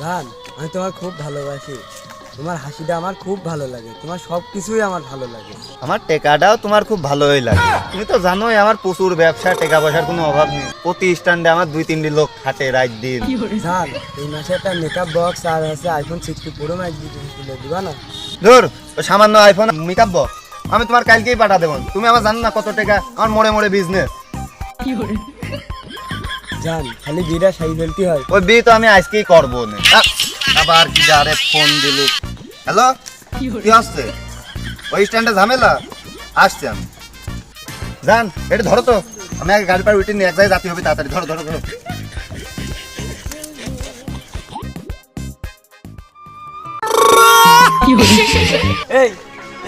জান আমি তোমার খুব ভালোবাসি। তোমার হাসিটা আমার খুব ভালো লাগে। তোমার সব কিছুই আমার ভালো লাগে। আমার টেকাটাও তোমার খুব ভালোই লাগে। তুমি তো জানোই আমার প্রচুর ব্যবসা টাকা পয়সার কোনো অভাব নেই। প্রতি স্ট্যান্ডে আমার দুই তিনটি লোক খাটে রাত দিন। জান এই মাসে একটা মেকআপ বক্স আর আছে আইফোন সিক্সটি পুরো ম্যাচ দিতে দিলে দিবা না? ধর ও সামান্য আইফোন মেকআপ বক্স আমি তোমার কালকেই পাঠা দেবো তুমি আমার জানো না কত টাকা? আমার মোড়ে মোড়ে বিজনেস জান খালি বিটা সাই ফেলতে হয়। ওই বিয়ে তো আমি আজকেই করব না। আবার কি যারে ফোন দিল। হ্যালো কি আসছে? ওই স্ট্যান্ডে ঝামেলা? আসছে আমি। জান এটা ধরো তো। আমি আগে গাড়ি পাড়ে উঠে নিয়ে এক জায়গায় যাতে হবে তাড়াতাড়ি। ধরো ধরো ধরো। এই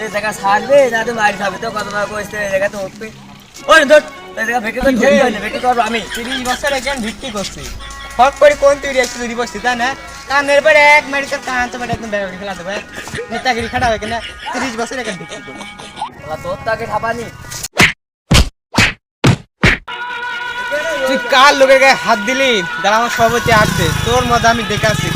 এই জায়গা ছাড়বে না তো মারি খাবে তো? কতবার কইছে? এই জায়গা তো উঠবে। ওই ধর এই জায়গা ভেকে তো ঢেই হয়নি ভেকে করব আমি। তিরিশ বছর একজন ভিত্তি করছি। হক করে কোন তৈরি একটু তৈরি করছি তা না? কানের পরে এক মেডিকেল কান তো একদম ব্যাপারে খেলা দেবে নেতাগিরি খাটা হবে কিনা তিরিশ বছর একজন ভিত্তি করছি তোর তাকে খাবানি তুই কার লোকের গায়ে হাত দিলি? যারা আমার সভাপতি আসছে। তোর মজা আমি দেখাচ্ছি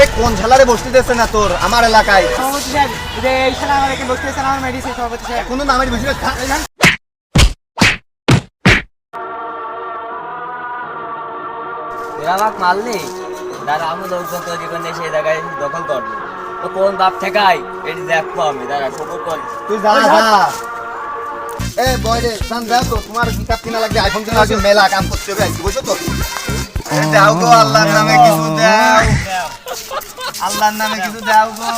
এই কোন ঝালারে বসতে না তোর? আমার এলাকায়। সভাপতি সাহেব যে এই সালা আমার এখানে বসতে আমার মেডিসিন সভাপতি সাহেব। কোনো নামের না, এরা আমাকে মারলি দাঁড়া আমি লোকজন তৈরি করে সেই জায়গায় দখল করব তো কোন বাপ ঠেকাই এটি দেখব আমি দাঁড়া সবুর কর তুই যা যা। এ বয় রে সান দাও তো তোমার কিতাব কিনা লাগবে আইফোন কিনা লাগবে মেলা কাম করতে হবে বুঝছ তো? দাও গো আল্লাহর নামে কিছু দাও। আল্লাহর নামে কিছু দাও গো।